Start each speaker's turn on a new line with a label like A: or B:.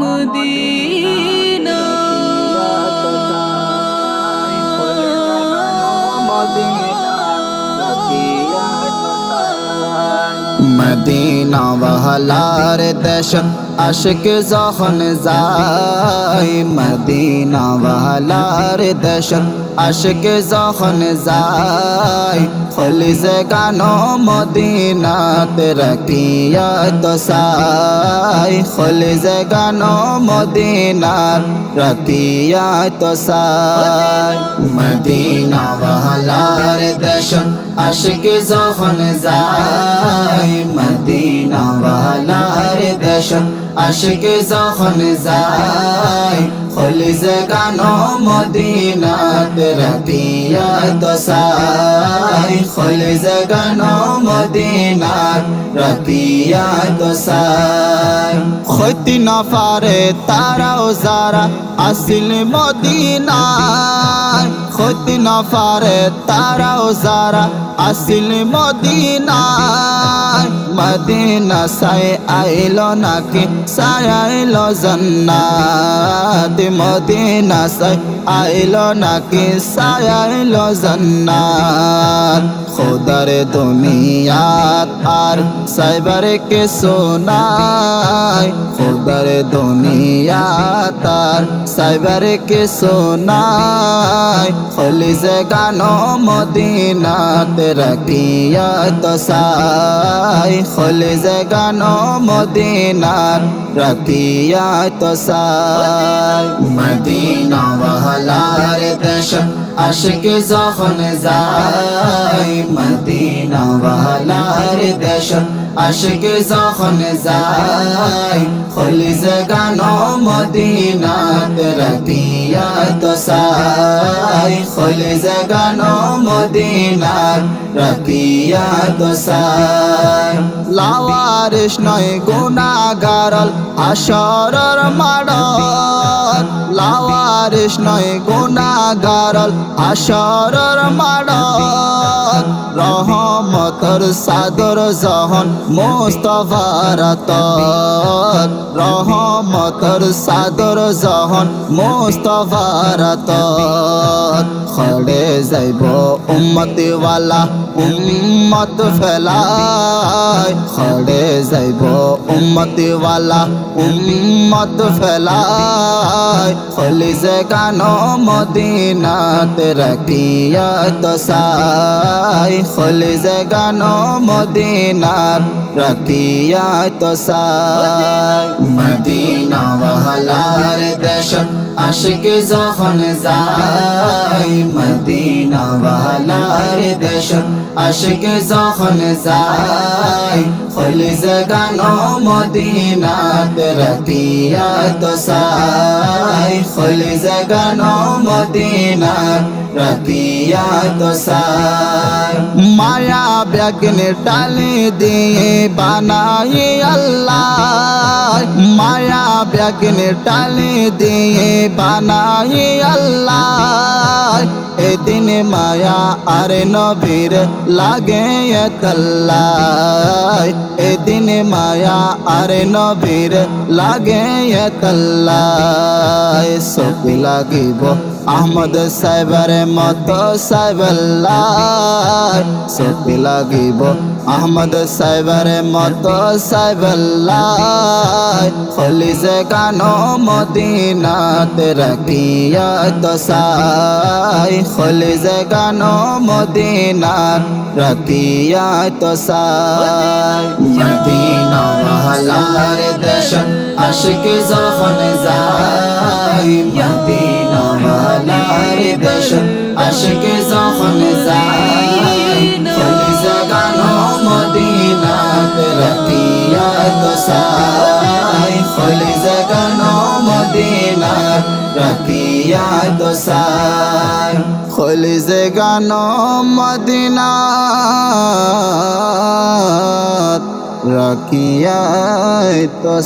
A: Medina
B: Medina বহলার দেশ আশিক যখন যায় মদিনা বহলার দেশ আশিক যখন যায় খলিজে গানো মদিনাত রাখিয়া তো সাই? খলিজে গানো মদিনাত রাখিয়া তো সাই? মদিনা বহলার দেশ আশিক যখন যায় মদিনা ওয়ালার দেশ আশিক যখন যায় খলিজে গানো মদিনাত রাতিয়া তো সাই খলিজে গানো মদিনাত রাতিয়া তো সাই ক্ষতি না পারে তারাও যারা আসিল মদিনায়। ক্ষতি না পারে তারাও যারা আসিল মদিনায়। মদিনা সাই আইল নাকি সাই আইল জন্নাত। মদিনা সাই আইল নাকি সাই আইল জন্নাত? খোদার দুনিয়াত আর সাইবার কে সোনায় খোদার দুনিয়াত আর সাইবার কে সোনায় খলিজে গানো মদিনাত রাখিয়া তো সাই খলিজে গানো মদিনাত রাখিয়া তো সাই মদিনা ওয়ালার দেশ, আশিক যখন যায় মদিনা ওয়ালার দেশ, আশিক যখন যায়, খলিজে গানো মদিনাত রাখিয়া তো সাই, খলিজে গানো মদিনাত রাখিয়া তো সাই। লাওয়ারিস নয় গুনাগারল আসরর মাড়ল। লাওয়ারিস নয় গুনাগারল আসরর মাড়ল। রহমতর সাদর জহন মুস্তফার তল রহমতর সাদর জহন মুস্তফার তল খড়ে যাইব উম্মতিওয়ালা, উম্মত ফেলায় খড়ে যাইব উম্মতিওয়ালা, উম্মত ফেলায় খলিজে গানো মদিনাত রাখিয়া তো সাই খলিজে গানো মদিনাত রাখিয়া তো সাই মদিনা দেশ আশিক যখন যায় মদিনা ওয়ালার দেশ, আশিক যখন যায় খলিজে গানো মদিনাত রাখিয়া তো সাই, খলিজে গানো মদিনাত মায়া ব্যাগনে টালে দিয়ে বানাই আল্লাহ মায়া ব্যাগিন টালে দিয়ে বানাই আল্লাহ। এদিন মায়া আর নবীর লাগে তল্লাই এদিন মায়া আর নবীর লাগে তল্লাই সব লাগিব আহমদ সাহেবের মত সাহেবাল্লাহ। সবি লাগিব। আহমদ সাহেবের মত সাহেবাল্লাহ। খলিজে গানো মদিনাত রাখিয়া সাই? খলিজে গানো মদিনাত রাখিয়া তো সাই? মদিনা মহলার দেশ আশিক যখন যায়। মহলার দেশ আশিক যখন যায় গানো মদিনাত রাখিয়া তো সাই খলিজে গানো মদিনাত রাখিয়া তো সাই খলিজে গানো মদিনাত রাখিয়া তো